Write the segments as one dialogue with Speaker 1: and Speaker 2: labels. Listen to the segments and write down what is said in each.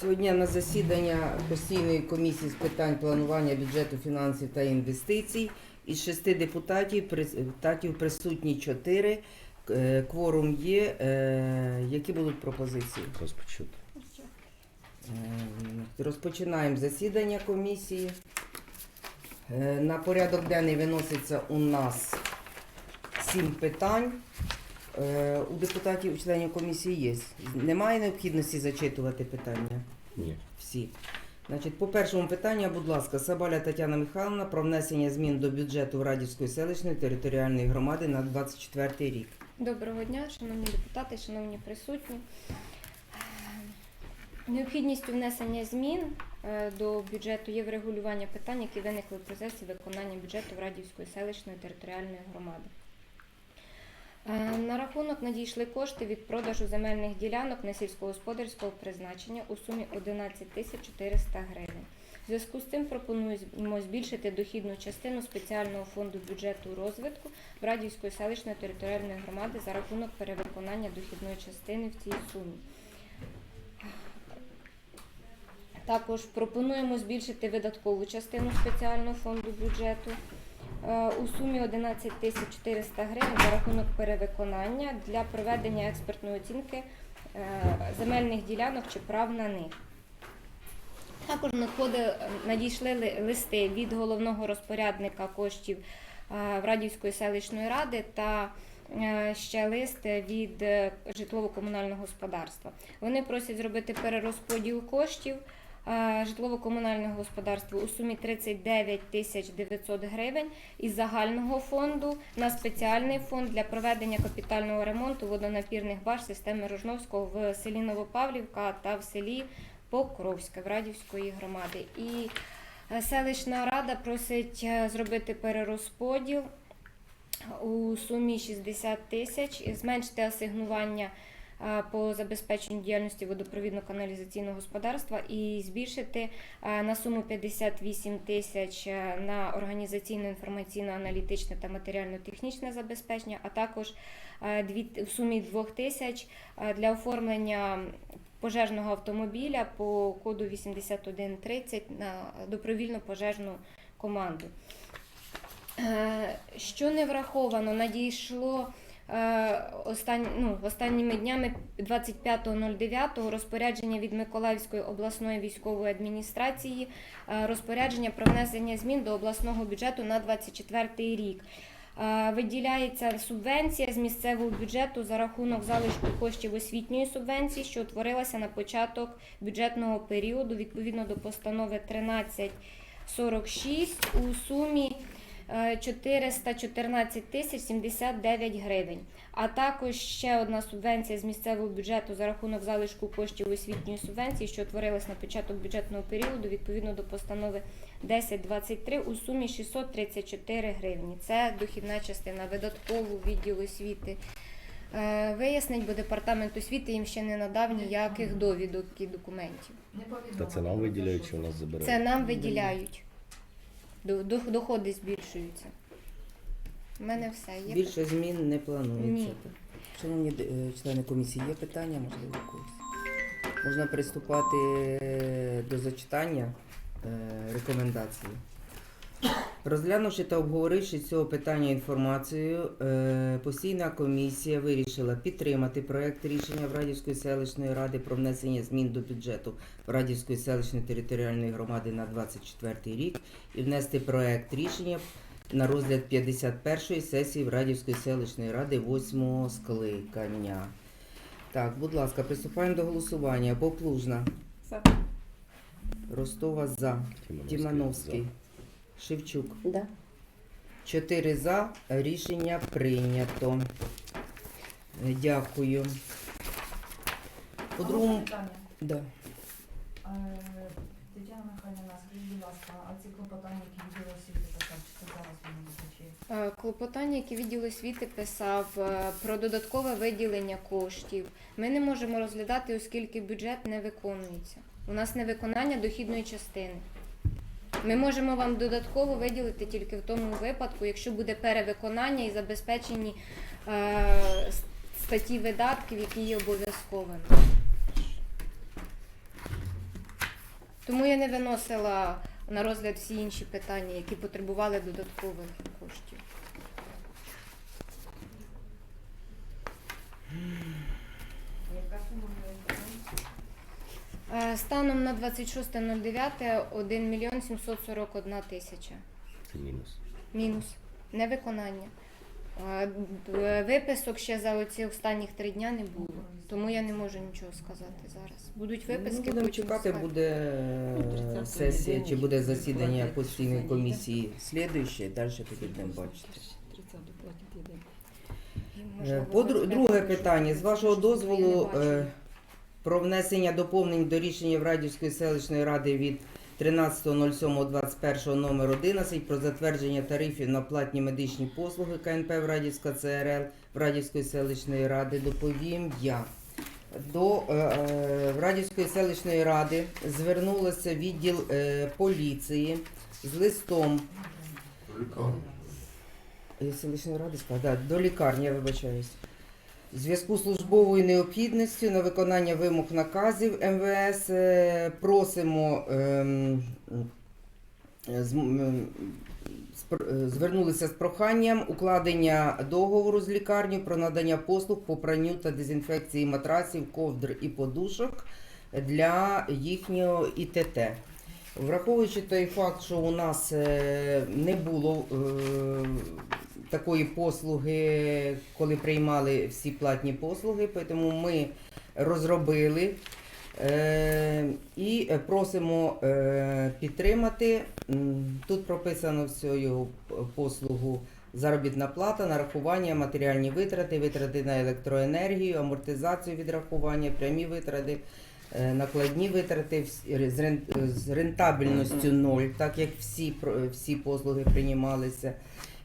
Speaker 1: Сьогодні на засідання постійної комісії з питань планування бюджету, фінансів та інвестицій із шести депутатів, депутатів присутні чотири. Е, Кворум є. Е, Які будуть пропозиції?
Speaker 2: Розпочати.
Speaker 1: Е, Розпочинаємо засідання комісії. На порядок денний виноситься у нас сім питань. Е, У депутатів, у членів комісії є. Немає необхідності зачитувати питання?
Speaker 2: Ні.
Speaker 1: Всі. Значить, по першому питанню, будь ласка, Сабаля Тетяна Михайловна про внесення змін до бюджету Радівської селищної територіальної громади на 24 рік.
Speaker 3: Доброго дня, шановні депутати, шановні присутні. Необхідністю внесення змін е, до бюджету є врегулювання питань, які виникли в процесі виконання бюджету Радівської селищної територіальної громади. Е, На рахунок надійшли кошти від продажу земельних ділянок на сільськогосподарського призначення у сумі 11 тисяч 400 гривень. В зв'язку з цим пропонуємо збільшити дохідну частину спеціального фонду бюджету розвитку Брадівської селищної територіальної громади за рахунок перевиконання дохідної частини в цій сумі. Також пропонуємо збільшити видаткову частину спеціального фонду бюджету у сумі 11 тисяч 400 гривень за рахунок перевиконання для проведення експертної оцінки е, земельних ділянок чи прав на них. Також надійшли листи від головного розпорядника коштів е, Радівської селищної ради та е, ще лист від е, житлово-комунального господарства. Вони просять зробити перерозподіл коштів е, житлово-комунального господарства у сумі 39 тисяч 900 гривень із загального фонду на спеціальний фонд для проведення капітального ремонту водонапірних баш системи Рожновського в селі Новопавлівка та в селі Покровська в Радівської громади. І е, селищна рада просить е, зробити перерозподіл у сумі 60 тисяч, зменшити асигнування е, по забезпеченню діяльності водопровідно-каналізаційного господарства і збільшити е, на суму 58 тисяч е, на організаційно-інформаційно-аналітичне та матеріально-технічне забезпечення, а також е, в сумі 2 тисяч е, для оформлення пожежного автомобіля по коду 8130 на добровільну пожежну команду. Е, Що не враховано, надійшло е, остань, ну, останніми днями 25.09 розпорядження від Миколаївської обласної військової адміністрації, е, розпорядження про внесення змін до обласного бюджету на 24 рік. Е, Виділяється субвенція з місцевого бюджету за рахунок залишку коштів освітньої субвенції, що утворилася на початок бюджетного періоду відповідно до постанови 1346 у сумі е, 414 тисяч 79 гривень. А також ще одна субвенція з місцевого бюджету за рахунок залишку коштів освітньої субвенції, що утворилась на початок бюджетного періоду відповідно до постанови 1023 у сумі 634 гривні. Це дохідна частина видаткову відділу освіти. Е, Вияснить, бо департамент освіти їм ще не надав ніяких довідок і документів.
Speaker 2: Та це нам виділяють, чи у нас забирають?
Speaker 3: Це нам виділяють. До- до- Доходи збільшуються. У мене все є.
Speaker 1: Більше змін не планується.
Speaker 3: Ні.
Speaker 1: Шановні е, члени комісії, є питання, можливо, когось? Можна приступати е, до зачитання е, рекомендації. Розглянувши та обговоривши цього питання інформацію, е, постійна комісія вирішила підтримати проект рішення в Радівської селищної ради про внесення змін до бюджету Радівської селищної територіальної громади на 24 рік і внести проект рішення на розгляд 51-ї сесії в Радівської селищної ради 8-го скликання. Так, будь ласка, приступаємо до голосування. Поплужна.
Speaker 4: За.
Speaker 1: Ростова за.
Speaker 2: Тімановський.
Speaker 1: Шевчук.
Speaker 3: Да.
Speaker 1: Чотири за. Рішення прийнято. Дякую. По другому. Да.
Speaker 4: Е, Тетяна Михайлівна, скажіть, будь ласка, а ці клопотання, які відділ освіти писав, чи це зараз вони звучить?
Speaker 3: Е, Клопотання, яке відділ освіти писав е, про додаткове виділення коштів, ми не можемо розглядати, оскільки бюджет не виконується. У нас не виконання дохідної частини. Ми можемо вам додатково виділити тільки в тому випадку, якщо буде перевиконання і забезпечені е, статті видатків, які є обов'язковими. Тому я не виносила на розгляд всі інші питання, які потребували додаткових коштів.
Speaker 4: Яка сума на виконання?
Speaker 3: Е, Станом на 26.09 1 мільйон 741 тисяча.
Speaker 2: Це мінус.
Speaker 3: Мінус. Невиконання. Е, Виписок ще за оці останніх три дня не було. Тому я не можу нічого сказати зараз. Будуть виписки,
Speaker 1: Ну, будемо чекати, буде е, сесія чи буде засідання постійної комісії слідуюче, далі тоді будемо бачити. Е, По друге питання. З вашого дозволу е, про внесення доповнень до рішення Врадівської селищної ради від 13.07.21 номер 11 про затвердження тарифів на платні медичні послуги КНП Врадівська ЦРЛ Врадівської селищної ради доповім я. До е, е, Врадівської селищної ради звернулося відділ е, поліції з листом Е, селищної ради сказала, да, до лікарні, я вибачаюсь. В зв'язку з службовою необхідністю на виконання вимог наказів МВС е, просимо ем, е, з- м, з пр- е, звернулися з проханням укладення договору з лікарнею про надання послуг по пранню та дезінфекції матрасів, ковдр і подушок для їхнього ІТТ. Враховуючи той факт, що у нас е, не було такої послуги, коли приймали всі платні послуги, тому ми розробили е, і просимо е, підтримати. Тут прописано всю послугу заробітна плата, нарахування, матеріальні витрати, витрати на електроенергію, амортизацію відрахування, прямі витрати. е, Накладні витрати з рен- з рентабельністю 0, так як всі, всі послуги приймалися.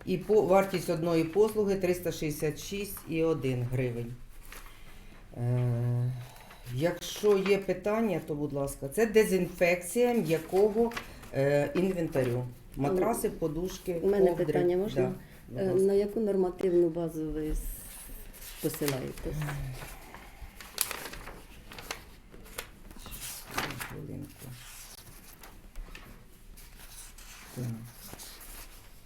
Speaker 1: І по, вартість одної послуги 366,1 гривень. Е, якщо є питання, то будь ласка, це дезінфекція м'якого е, інвентарю. Матраси, подушки.
Speaker 5: У мене
Speaker 1: ковдри.
Speaker 5: питання можна?
Speaker 1: Да,
Speaker 5: Е. На яку нормативну базу ви с- посилаєтесь?
Speaker 1: Хвилинку. Так.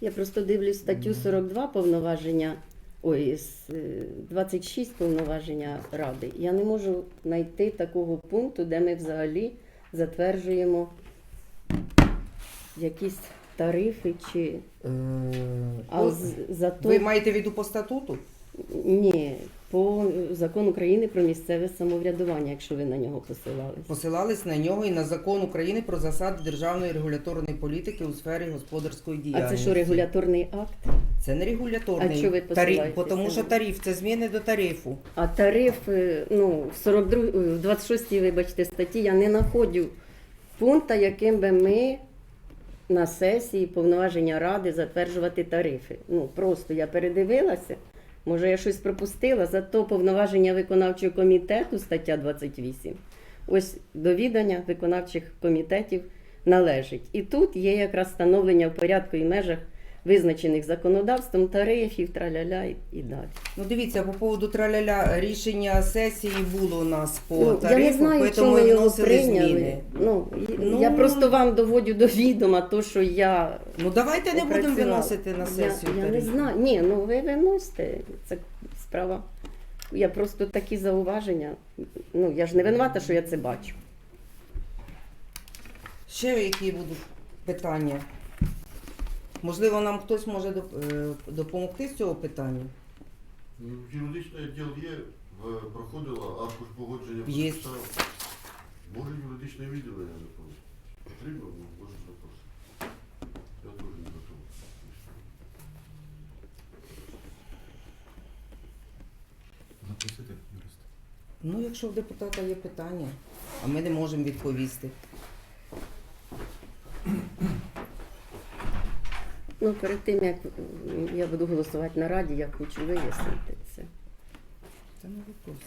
Speaker 5: Я просто дивлюсь статтю 42 повноваження, ой, е, 26 повноваження Ради. Я не можу знайти такого пункту, де ми взагалі затверджуємо якісь тарифи чи.
Speaker 1: Е,
Speaker 5: А
Speaker 1: ну,
Speaker 5: зато
Speaker 1: ви маєте в виду по статуту?
Speaker 5: ні, по закону України про місцеве самоврядування, якщо ви на нього посилались.
Speaker 1: Посилались на нього і на закон України про засади державної регуляторної політики у сфері господарської
Speaker 5: А
Speaker 1: діяльності.
Speaker 5: це що регуляторний акт?
Speaker 1: Це не регуляторний
Speaker 5: А чого ви
Speaker 1: тариф, тому
Speaker 5: на
Speaker 1: що
Speaker 5: нього?
Speaker 1: тариф це зміни до тарифу.
Speaker 5: А тариф, е, ну, в 42, в 26 вибачте, статті я не знаходжу пункта, яким би ми на сесії повноваження ради затверджувати тарифи. Ну, просто я передивилася, може я щось пропустила, зато повноваження виконавчого комітету, стаття 28, ось до відання виконавчих комітетів належить. І тут є якраз встановлення в порядку і межах визначених законодавством тарифів, траля-ля і, і далі.
Speaker 1: Ну дивіться, по поводу траляля рішення сесії було у нас по
Speaker 5: Ну,
Speaker 1: тарифу,
Speaker 5: я не знаю,
Speaker 1: тому
Speaker 5: його
Speaker 1: вносили
Speaker 5: прийняли.
Speaker 1: зміни.
Speaker 5: Ну,
Speaker 1: Ну,
Speaker 5: я просто вам доводю до відома то, що я
Speaker 1: Ну давайте не будемо виносити на сесію.
Speaker 5: Я, я не знаю. Ні, ну ви виносите. Це справа. Я просто такі зауваження. Ну, я ж не винувата, що я це бачу.
Speaker 1: Ще які будуть питання? Можливо, нам хтось може е, допомогти з цього питання?
Speaker 6: Ну, Юридичний відділ є, в- проходила аркуш погодження.
Speaker 1: Є.
Speaker 6: Може юридичне відділення допомогти. Потрібно, ну, може запросити. Я теж не готовий.
Speaker 7: Запросити юриста.
Speaker 1: Ну, якщо в депутата є питання, а ми не можемо відповісти.
Speaker 5: Ну, перед тим, як я буду голосувати на раді, я хочу вияснити це.
Speaker 1: Це не вопрос.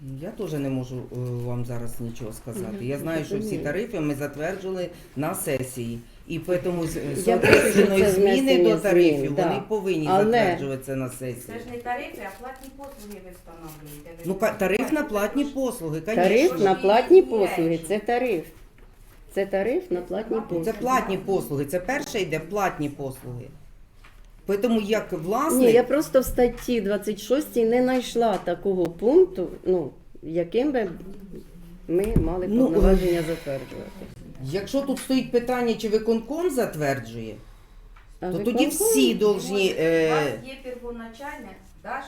Speaker 1: Ну, Я теж не можу е, вам зараз нічого сказати. Я знаю, що всі тарифи ми затверджували на сесії. І тому з- соответственно,
Speaker 5: це
Speaker 1: зміни до тарифів вони повинні
Speaker 5: Але-
Speaker 1: затверджуватися на
Speaker 8: Це
Speaker 1: сесії.
Speaker 8: ж не тарифи, а платні послуги ви встановлюєте. Ви
Speaker 1: Ну, ка- тариф на платні послуги,
Speaker 5: Тариф на платні послуги це тариф. Це тариф на платні послуги.
Speaker 1: Це платні послуги. Це перше йде платні послуги. Тому як
Speaker 5: Ні, я просто в статті 26 не знайшла такого пункту, ну, яким би ми мали
Speaker 1: Ну,
Speaker 5: повноваження затверджувати.
Speaker 1: якщо тут стоїть питання, чи виконком затверджує,
Speaker 5: А
Speaker 1: то тоді
Speaker 5: виконком-
Speaker 1: всі должні.
Speaker 8: У
Speaker 1: Е...
Speaker 8: вас є первоначальне, Даш,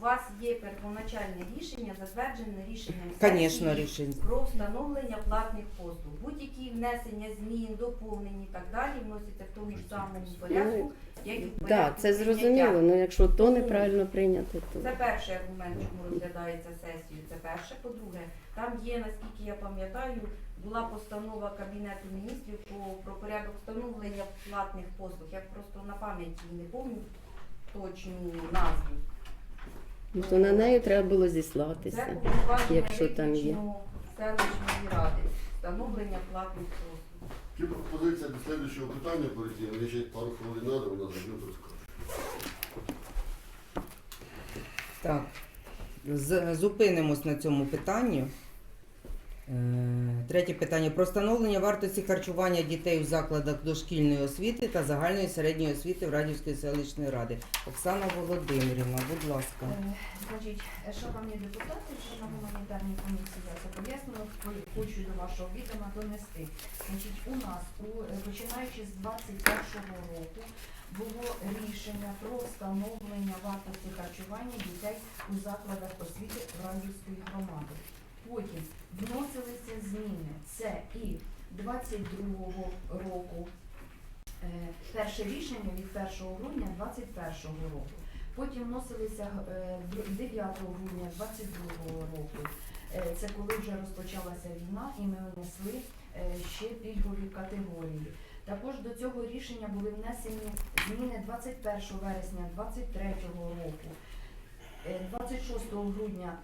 Speaker 8: у вас є первоначальне рішення, затверджене рішенням
Speaker 1: Звісно,
Speaker 8: сесії
Speaker 1: рішення.
Speaker 8: про встановлення платних послуг. Будь-які внесення змін, доповнення і так далі вносяться в тому ж самому порядку, як і в порядку.
Speaker 5: Так, це
Speaker 8: прийняття.
Speaker 5: зрозуміло, але якщо то неправильно прийняти, то
Speaker 8: Це перший аргумент, чому розглядається сесію. Це перше. По-друге, там є, наскільки я пам'ятаю, була постанова Кабінету міністрів про, про порядок встановлення платних послуг. Я просто на пам'яті не пам'ятаю точну назву.
Speaker 5: Ну, то на неї треба було зіслатися. якщо там є.
Speaker 8: селищної ради. Встановлення платних послуг.
Speaker 6: Чи пропозиція до слідчого питання перейти, мені ще пару хвилин треба, вона заб'є розкаже.
Speaker 1: Так. З- Зупинимось на цьому питанні. Е, Третє питання про встановлення вартості харчування дітей в закладах дошкільної освіти та загальної середньої освіти в Радівської селищної ради. Оксана Володимирівна, будь ласка.
Speaker 4: Е, Значить, е, шановні депутати, що на гуманітарній комісії я це пояснила, хочу до вашого відома донести. Значить, у нас, у, е, починаючи з 21 року, було рішення про встановлення вартості харчування дітей у закладах освіти Врангівської громади. Потім вносилися зміни. Це і 22-го року. е, Перше рішення від 1 грудня 21 року. Потім вносилися е, 9 грудня 22 року. Е, Це коли вже розпочалася війна, і ми внесли е, ще пільгові категорії. Також до цього рішення були внесені зміни 21 вересня 2023 року, е, 26 грудня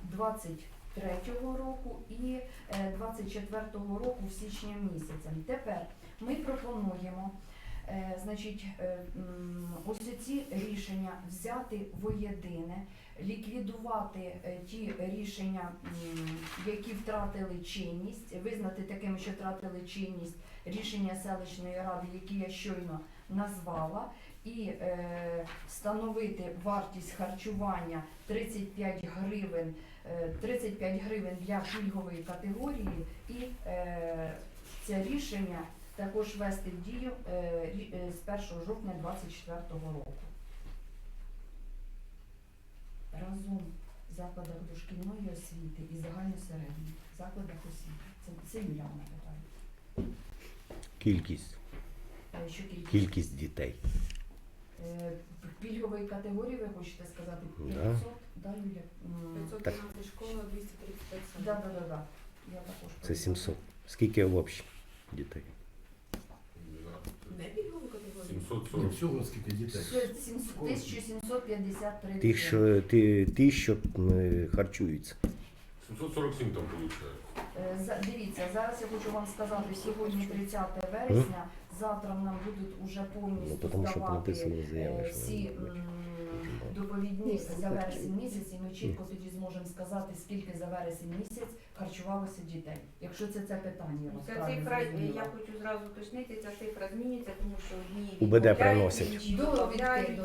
Speaker 4: 2023 року і е, 24 року в січні місяця. Тепер ми пропонуємо Е, Значить, е, ось ці рішення взяти воєдине, ліквідувати е, ті рішення, які втратили чинність, визнати такими, що втратили чинність рішення селищної ради, які я щойно назвала, і е, встановити вартість харчування 35 гривень, е, 35 гривень для пільгової категорії, і е, це рішення також ввести в дію е, е, з 1 жовтня 2024 року. Разом в закладах дошкільної освіти і загальносередньої закладах освіти. Це, це Юля питає.
Speaker 2: Кількість.
Speaker 4: Що кількість?
Speaker 2: Кількість дітей.
Speaker 4: Пільгової категорії ви хочете сказати 500? Да, Юля? М,
Speaker 9: 515 школа, 235 садок.
Speaker 4: Да, да, да, да. Я також.
Speaker 2: Це 700. Скільки взагалі дітей?
Speaker 9: Не пільгову категорію.
Speaker 6: 740.
Speaker 7: Всього скільки дітей?
Speaker 4: Це 700 1753
Speaker 2: Ті,
Speaker 4: дитини.
Speaker 2: що, ті, ті, що харчуються.
Speaker 6: 747 там виходить.
Speaker 4: Е, за- Дивіться, зараз я хочу вам сказати, сьогодні 30 вересня, завтра нам будуть уже
Speaker 2: Ну,
Speaker 4: повністю
Speaker 2: тому що
Speaker 4: здавати
Speaker 2: написано в заяві,
Speaker 4: е,
Speaker 2: що
Speaker 4: всі
Speaker 2: вони
Speaker 4: м. Доповідні за вересень місяць, і ми чітко тоді зможемо сказати, скільки за вересень місяць харчувалося дітей. Якщо це це питання, я
Speaker 8: Ця цифра, я хочу зразу уточнити, ця цифра змінюється, тому що одні
Speaker 2: УБД приносять.
Speaker 8: додають.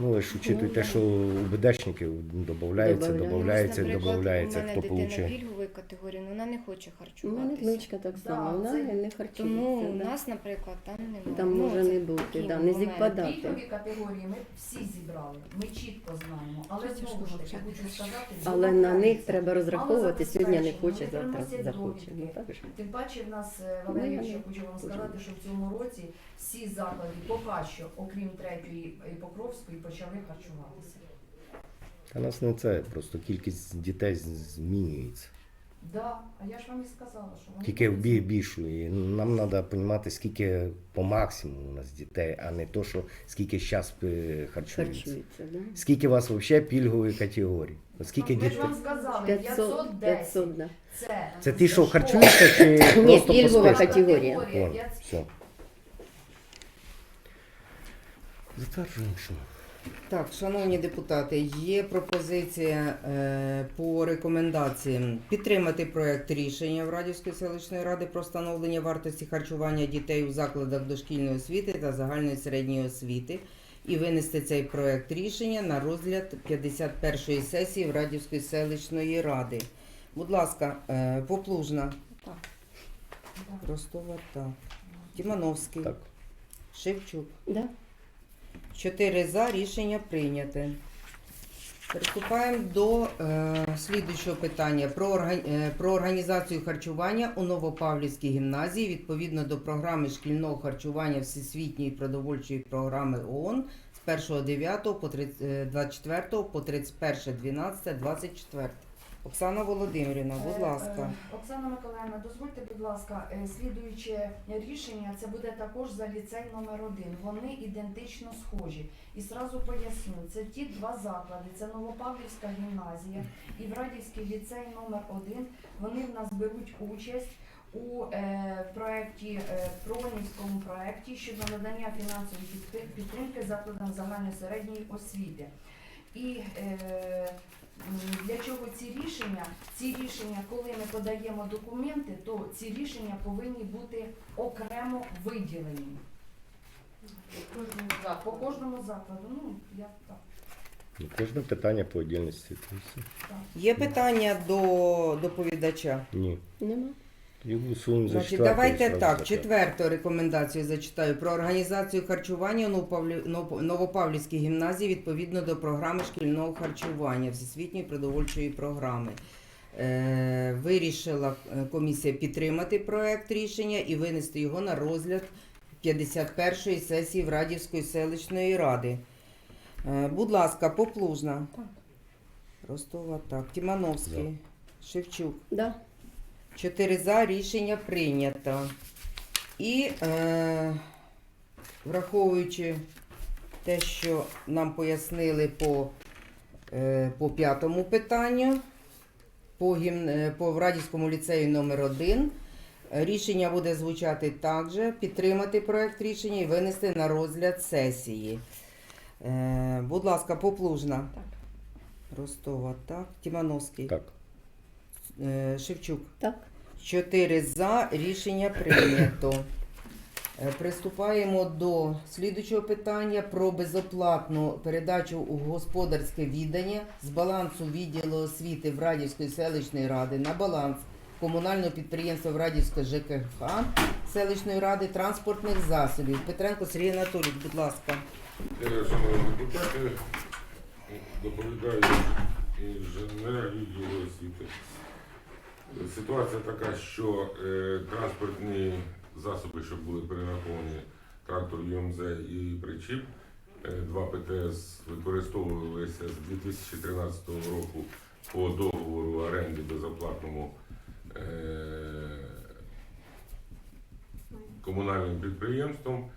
Speaker 2: Ну, ви ж учитуйте, що у БДшників додається,
Speaker 5: Добавляють.
Speaker 2: додається, додається, хто
Speaker 3: дитина
Speaker 2: получає.
Speaker 3: пільгової категорії, ну, вона не хоче
Speaker 5: У мене
Speaker 3: харчуватися.
Speaker 5: внучка так само, вона
Speaker 4: це-
Speaker 5: не харчується.
Speaker 3: Тому у
Speaker 5: да.
Speaker 3: нас, наприклад, там немає.
Speaker 5: Там
Speaker 3: Ну,
Speaker 5: може не бути, да, не зіпадати.
Speaker 4: Пільгові категорії ми всі зібрали, ми чітко знаємо, але знову ж таки хочу сказати,
Speaker 5: Але на них треба розраховувати. Сьогодні не хоче, завтра захоче. Ну так же.
Speaker 4: Тим паче в нас, е, Валерій,
Speaker 5: Ну,
Speaker 4: ще хочу вам сказати, що в цьому році всі заклади поки що, окрім третьої і Покровської, почали харчуватися.
Speaker 2: Та нас не це, просто кількість дітей змінюється.
Speaker 4: Да, а я ж вам і сказала, що вони
Speaker 2: Тільки в бі- більшої. Нам треба розуміти, скільки по максимуму у нас дітей, а не то, що скільки зараз е,
Speaker 5: харчується. харчуються. Да?
Speaker 2: Скільки у вас взагалі пільгової категорії? От Скільки
Speaker 4: Ми ж вам сказали, 510.
Speaker 5: 500, да.
Speaker 4: Це,
Speaker 2: Це ті, що харчуються, чи
Speaker 5: Ні,
Speaker 2: просто по
Speaker 5: пільгова
Speaker 2: списку?
Speaker 5: категорія.
Speaker 2: О, 500. все. Затверджуємо, що
Speaker 1: так, шановні депутати, є пропозиція е, по рекомендаціям підтримати проект рішення в Радівської селищної ради про встановлення вартості харчування дітей у закладах дошкільної освіти та загальної середньої освіти і винести цей проект рішення на розгляд 51-ї сесії в Радівської селищної ради. Будь ласка, е, Поплужна,
Speaker 3: Так.
Speaker 1: Ростова, так. Тимановський,
Speaker 2: так.
Speaker 1: Шевчук.
Speaker 5: Да?
Speaker 1: Чотири за рішення прийняте. Приступаємо до е, слідуючого питання про, орга- е, про організацію харчування у Новопавлівській гімназії відповідно до програми шкільного харчування Всесвітньої продовольчої програми ООН з 1.9 по 30, е, 24 по 31.12.24. Оксана Володимирівна, будь
Speaker 4: Е,
Speaker 1: ласка.
Speaker 4: е, Оксана Миколаївна, дозвольте, будь ласка, е, слідуюче рішення це буде також за ліцей номер 1 Вони ідентично схожі. І зразу поясню, це ті два заклади. Це Новопавлівська гімназія і Врадівський ліцей номер 1 Вони в нас беруть участь у е, проєкті, е, Пронівському проєкті щодо надання фінансової підтримки закладам загальної середньої освіти. І е, Для чого ці рішення? Ці рішення, коли ми подаємо документи, то ці рішення повинні бути окремо виділені по кожному закладу. Ну, я так.
Speaker 2: Ну, Кожне питання по віддільності.
Speaker 1: Є питання до доповідача?
Speaker 2: Ні.
Speaker 5: Нема.
Speaker 2: Тоді голосуємо
Speaker 1: Значить, давайте так. Четверту рекомендацію зачитаю про організацію харчування у Новопавлівській гімназії відповідно до програми шкільного харчування Всесвітньої продовольчої програми. Е, вирішила е, комісія підтримати проект рішення і винести його на розгляд 51-ї сесії в Радівської селищної ради. Е, будь ласка, Поплужна.
Speaker 3: Так.
Speaker 1: Ростова, так. Тимановський. Шевчук.
Speaker 5: Да?
Speaker 1: Чотири за рішення прийнято. І е, враховуючи те, що нам пояснили по, е, по п'ятому питанню, по, гімн, е, по Радівському ліцею номер 1 рішення буде звучати так же, підтримати проект рішення і винести на розгляд сесії. Е, будь ласка, Поплужна.
Speaker 3: Так.
Speaker 1: Ростова, так. Тимановський.
Speaker 2: Так.
Speaker 1: Е, Шевчук.
Speaker 5: Так.
Speaker 1: Чотири за рішення прийнято. Е, Приступаємо до слідучого питання про безоплатну передачу у господарське віддання з балансу відділу освіти в Радівської селищної ради на баланс комунального підприємства Врадівська ЖКХ селищної ради транспортних засобів. Петренко Сергій Анатолійович, будь ласка.
Speaker 10: Е, Шановні депутати, доповідаю інженера відділу освіти. Ситуація така, що е, транспортні засоби, що були перераховані, трактор ЮМЗ і причіп, е, два ПТС використовувалися з 2013 року по договору оренди безоплатному е, комунальним підприємством.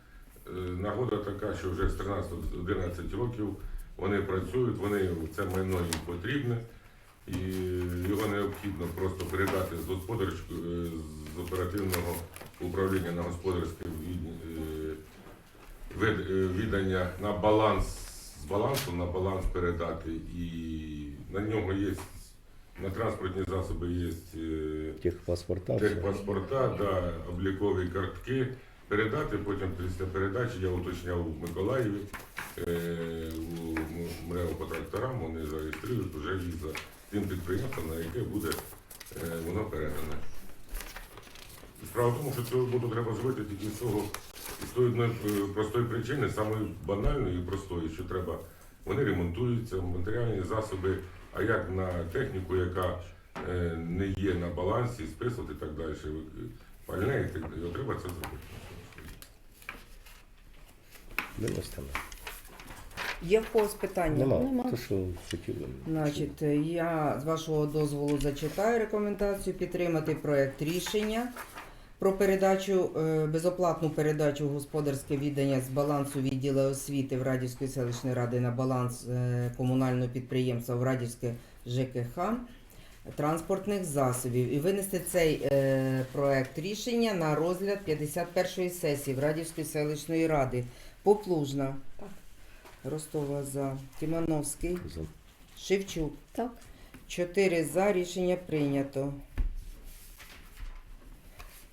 Speaker 10: Е, Нагода така, що вже з 13-11 років вони працюють, вони це майно їм потрібне, і його необхідно просто передати з господарської з оперативного управління на господарське від- е, е, віддання на баланс з балансу на баланс передати. І на нього є на транспортні засоби є е,
Speaker 2: Техпаспорта.
Speaker 10: Техпаспорта, да, облікові картки. Передати потім після передачі я уточняв у Миколаєві е, у МРЕО по тракторам, вони зареєструють вже їх за тим підприємством, на яке буде е, воно передане. Справа в тому, що цю роботу треба зробити тільки з того, з тої одної е, простої причини, самої банальної і простої, що треба, вони ремонтуються, матеріальні засоби, а як на техніку, яка е, не є на балансі, списувати і так далі, пальне і так далі, треба це зробити.
Speaker 1: Є в когось питання?
Speaker 2: Нема.
Speaker 5: Нема.
Speaker 2: То, що хотіли.
Speaker 1: Значить, е, я з вашого дозволу зачитаю рекомендацію підтримати проект рішення про передачу е, безоплатну передачу господарське віддання з балансу відділу освіти в Радівської селищної ради на баланс е, комунального підприємства в Радівське ЖКХ транспортних засобів і винести цей е, проект рішення на розгляд 51-ї сесії в Радівської селищної ради. Поплужна.
Speaker 3: Так.
Speaker 1: Ростова за. Тимановський.
Speaker 2: За.
Speaker 1: Шевчук.
Speaker 5: Так.
Speaker 1: Чотири за. Рішення прийнято.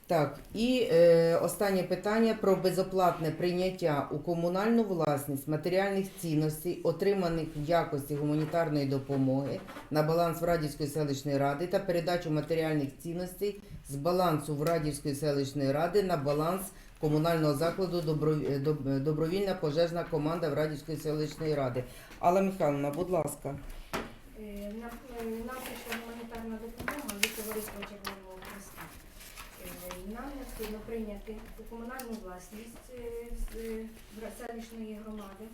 Speaker 1: Так, і е, останнє питання про безоплатне прийняття у комунальну власність матеріальних цінностей, отриманих в якості гуманітарної допомоги на баланс Врадівської селищної ради та передачу матеріальних цінностей з балансу Врадівської селищної ради на баланс комунального закладу «Добро- е, е, добровільна пожежна команда Врадівської селищної ради. Алла Михайловна, будь ласка.
Speaker 9: Е, Нам прийшла гуманітарна допомога від товариства Червоного Хреста. Е, Нам необхідно прийняти у комунальну власність селищної громади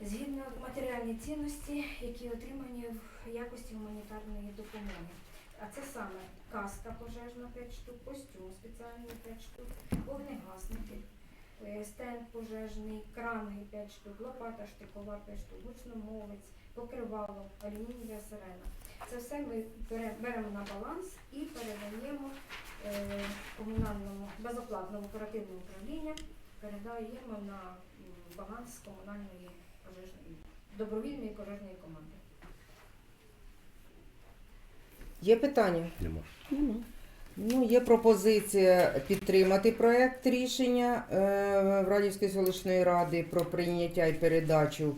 Speaker 9: згідно матеріальні цінності, які отримані в якості гуманітарної допомоги. А це саме каска пожежна 5 штук, костюм спеціальний 5 штук, вогнегасники, е, стенд пожежний, крани 5 штук, лопата штикова 5 штук, гучномовець, покривало, алюмінієва сирена. Це все ми беремо на баланс і передаємо е, комунальному безоплатному оперативному управління, передаємо на баланс комунальної пожежної добровільної пожежної команди.
Speaker 1: Є питання?
Speaker 2: Нема.
Speaker 5: Нема.
Speaker 1: Ну, є пропозиція підтримати проект рішення е, Радівської селищної ради про прийняття і передачу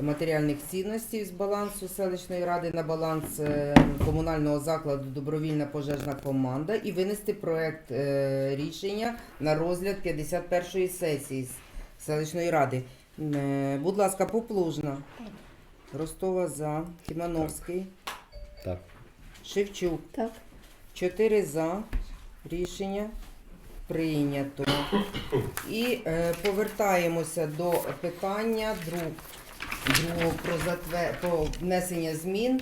Speaker 1: матеріальних цінностей з балансу селищної ради на баланс е, комунального закладу Добровільна пожежна команда і винести проект е, рішення на розгляд 51-ї сесії селищної ради. Е, Будь ласка, поплужна. Ростова за. Тимановський.
Speaker 2: Так.
Speaker 1: Шевчук.
Speaker 5: Так.
Speaker 1: Чотири за. Рішення прийнято. І е, повертаємося до питання друг, другого про, затвер... про внесення змін,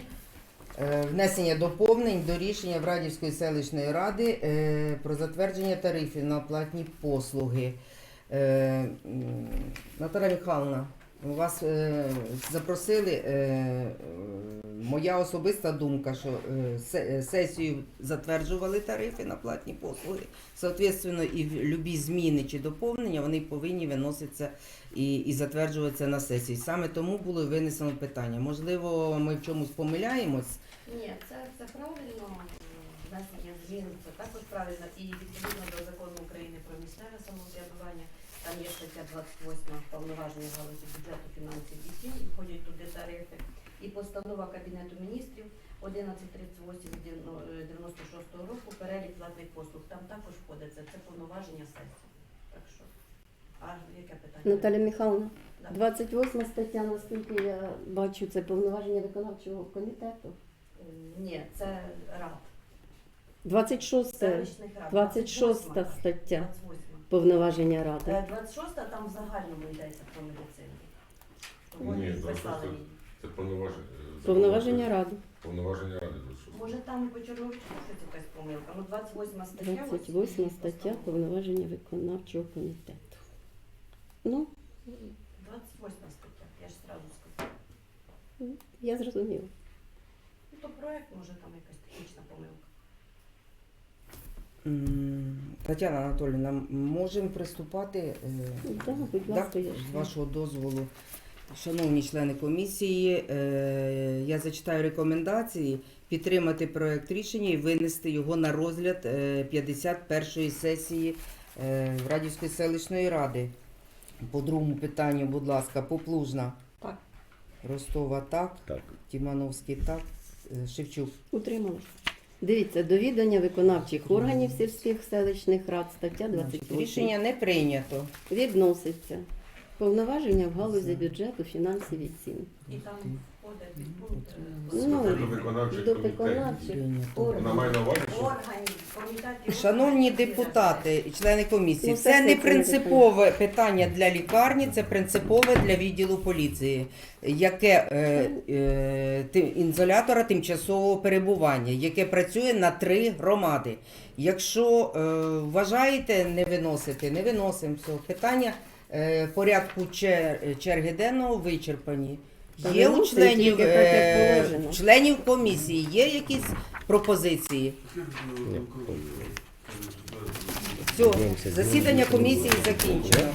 Speaker 1: е, внесення доповнень до рішення Врадівської селищної ради е, про затвердження тарифів на платні послуги. Е, Наталя Михайловна, вас е, запросили. Е, моя особиста думка, що е, е, сесію затверджували тарифи на платні послуги. Соответственно, і любі зміни чи доповнення вони повинні виноситися і, і затверджуватися на сесії. Саме тому було винесено питання. Можливо, ми в чомусь помиляємось.
Speaker 8: Ні, це, це правильно. Внесення змін це також правильно. І відповідно до закону України про місцеве самоврядування, там є стаття 28 повноваження галузі бюджету, фінансів і сім, і входять туди тарифи. І постанова Кабінету міністрів 1138 від 96 року перелік платних послуг. Там також входить це, повноваження сесії. Так що, а яке питання?
Speaker 5: Наталя Михайловна,
Speaker 8: Да.
Speaker 5: 28 стаття, наскільки я бачу, це повноваження виконавчого комітету.
Speaker 8: Ні, це рад.
Speaker 5: 26
Speaker 8: Селищних рад.
Speaker 5: 26 стаття
Speaker 8: 28.
Speaker 5: Повноваження ради.
Speaker 8: Е, 26 там в загальному йдеться про медицину.
Speaker 10: Ні,
Speaker 8: її
Speaker 10: 26
Speaker 8: записали її.
Speaker 10: Це повноваження.
Speaker 5: Повноваження ради.
Speaker 10: Повноваження ради.
Speaker 8: Може там і по Чорновичу щось якась помилка. Ну 28 стаття. ось
Speaker 5: 28
Speaker 8: її
Speaker 5: стаття
Speaker 8: постанова.
Speaker 5: повноваження виконавчого комітету. Ну,
Speaker 8: 28 стаття, я ж зразу сказала.
Speaker 5: я зрозуміла.
Speaker 8: Ну то проект, може там якась
Speaker 1: Тетяна Анатолійовна, можемо приступати? е,
Speaker 5: будь
Speaker 1: Да,
Speaker 5: ласка,
Speaker 1: з вашого дозволу. Шановні члени комісії, е, я зачитаю рекомендації підтримати проект рішення і винести його на розгляд е, 51-ї сесії е, Радівської селищної ради. По другому питанню, будь ласка, Поплужна.
Speaker 5: Так.
Speaker 1: Ростова так,
Speaker 2: Так.
Speaker 1: Тимановський так, Шевчук.
Speaker 5: Утрималась. Дивіться, довідання виконавчих органів сільських селищних рад, стаття
Speaker 1: Значить,
Speaker 5: 28.
Speaker 1: Рішення не прийнято.
Speaker 5: Відноситься. Повноваження в галузі бюджету, фінансів і цін.
Speaker 8: І там входить
Speaker 5: Ну,
Speaker 8: е,
Speaker 10: До виконавчих
Speaker 5: До
Speaker 10: комітетів.
Speaker 5: виконавчих
Speaker 10: Вона має на увазі, що
Speaker 8: органів, комітетів.
Speaker 1: Шановні депутати і члени комісії,
Speaker 5: Ну,
Speaker 1: це
Speaker 5: це
Speaker 1: не принципове питання для лікарні, це принципове для відділу поліції, яке е, е, ти- ізолятора тимчасового перебування, яке працює на три громади. Якщо е, вважаєте не виносити, не виносимо цього питання. е, Порядку чер- черги денного вичерпані. Є у членів, е, членів комісії є якісь пропозиції? Все, засідання комісії закінчено.